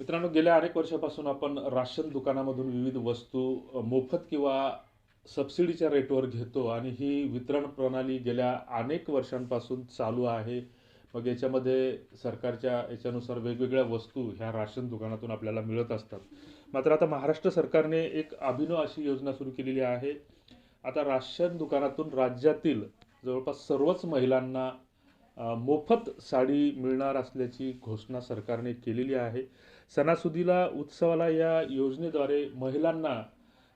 मित्रांनो गेल्या अनेक वर्षापासून आपण राशन दुकानामधून विविध वस्तू मोफत किंवा सबसिडीच्या रेटवर घेतो आणि ही वितरण प्रणाली गेल्या अनेक वर्षांपासून चालू आहे. मग याच्यामध्ये सरकारच्या याच्यानुसार वेगवेगळ्या वस्तू ह्या राशन दुकानातून आपल्याला मिळत असतात. मात्र आता महाराष्ट्र सरकारने एक अभिनव अशी योजना सुरू केलेली आहे. आता राशन दुकानातून राज्यातील जवळपास सर्वच महिलांना मोफत साडी मिळणार असल्याची घोषणा सरकारने केलेली आहे. सणासुदीला उत्सवाला या योजनेद्वारे महिलांना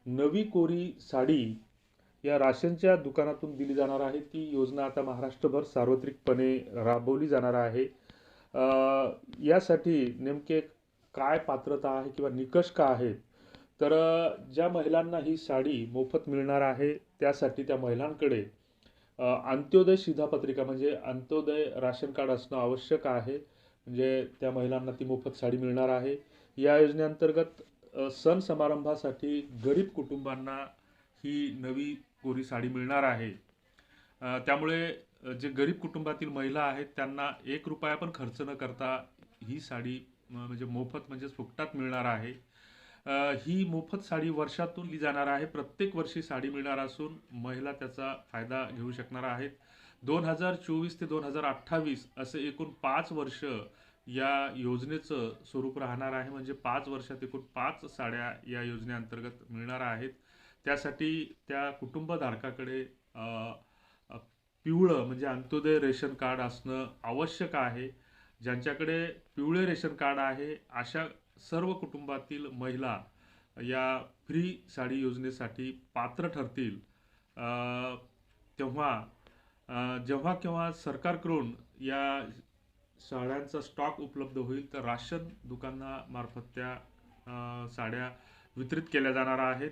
नवी कोरी साडी या राशनच्या दुकानातून दिली जाणार आहे. ती योजना आता महाराष्ट्रभर सार्वत्रिकपणे राबवली जाणार आहे. यासाठी नेमके काय पात्रता आहे किंवा निकष का आहेत? तर ज्या महिलांना ही साडी मोफत मिळणार आहे त्यासाठी त्या महिलांकडे अंत्योदय शिधापत्रिका म्हणजे अंत्योदय राशन कार्ड असणं आवश्यक आहे. म्हणजे त्या महिलांना ती मोफत साडी मिळणार आहे. या योजनेअंतर्गत सण समारंभासाठी गरीब कुटुंबांना ही नवी कोरी साडी मिळणार आहे. त्यामुळे जे गरीब कुटुंबातील महिला आहेत त्यांना एक रुपया पण खर्च न करता ही साडी म्हणजे मोफत म्हणजे फुकटात मिळणार आहे. ही मोफत साडी वर्षातून दिली जाणार आहे. प्रत्येक वर्षी साडी मिळणार असून महिला त्याचा फायदा घेऊ शकणार आहेत. दोन हजार चोवीस ते दोन हजार अठ्ठावीस असे एकूण पाच वर्ष या योजनेचं स्वरूप राहणार आहे. म्हणजे पाच वर्षात एकूण पाच साड्या या योजनेअंतर्गत मिळणार आहेत. त्यासाठी त्या कुटुंबधारकाकडे पिवळं म्हणजे अंत्योदय रेशन कार्ड असणं आवश्यक आहे. ज्यांच्याकडे पिवळे रेशन कार्ड आहे अशा सर्व कुटुंबातील महिला या फ्री साडी योजनेसाठी पात्र ठरतील. तेव्हा जेव्हा केव्हा सरकारकडून या साड्यांचा स्टॉक उपलब्ध होईल तर राशन दुकानामार्फत त्या साड्या वितरित केल्या जाणार आहेत.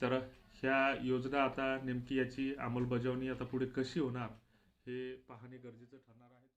तर ह्या योजना आता नेमकी याची अंमलबजावणी आता पुढे कशी होणार? हे पाहणे गरजेचं ठरणार आहे.